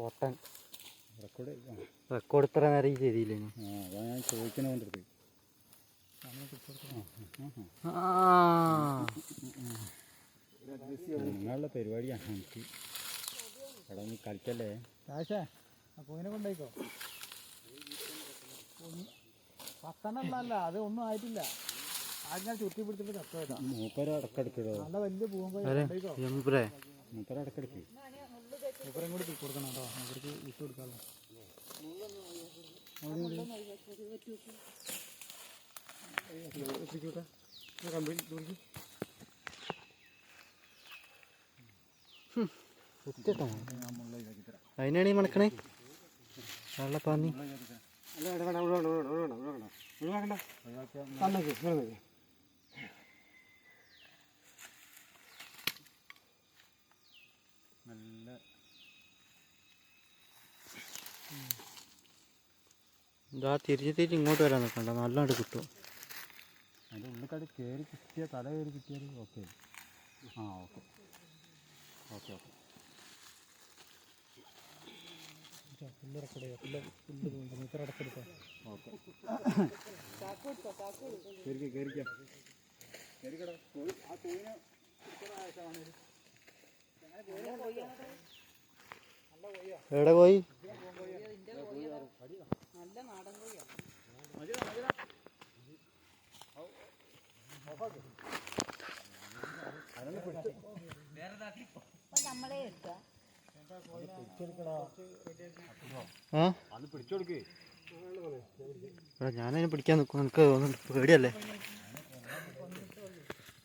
പൊട്ടൻ. Record record ഇത്ര നേരം ചെയ്തില്ലേ ആ, അതാ ഞാൻ ചോദിക്കണോണ്ടത് നിങ്ങളുടെ പരിപാടിയാണ് എനിക്ക്. അവിടെ നീ കളിക്കല്ലേ? കാശേ ആ കോയിനെ കൊണ്ടേക്കോ പത്തണ്ണല്ല അത് ഒന്നും ആയിട്ടില്ല. ആദ്യം ചുറ്റി പിടിച്ചിട്ട് ചത്തോട്ടാ മൂപ്പര അടക്കെടുക്കടോ നല്ല വലിയ പൂവൻ മൂപ്പര അടക്കെടുക്ക്. മൂപ്പരം കൂടി കൊടുക്കണം കേട്ടോ. മൂപ്പർക്ക് വിട്ടു കൊടുക്കാമല്ലോ അതിനാണ് ഈ മണക്കണേ. വെള്ളപ്പാന്നി നല്ല ഇതാ തിരിച്ച് തിരിച്ച് ഇങ്ങോട്ട് വരാൻ നിൽക്കണ്ട. നല്ലോണ്ട് കിട്ടും. അതിന്റെ കട കയറി കിട്ടിയ തല കയറി കിട്ടിയാൽ ഓക്കെ. ആ ഓക്കെ. Okay okay. എവിടെ റെക്കോർഡ് അത് പിടിച്ചെടുക്കേ. എടാ ഞാനതിനെ പിടിക്കാൻ നിൽക്കും നിനക്ക് തോന്നുന്നുണ്ട് പേടിയല്ലേ?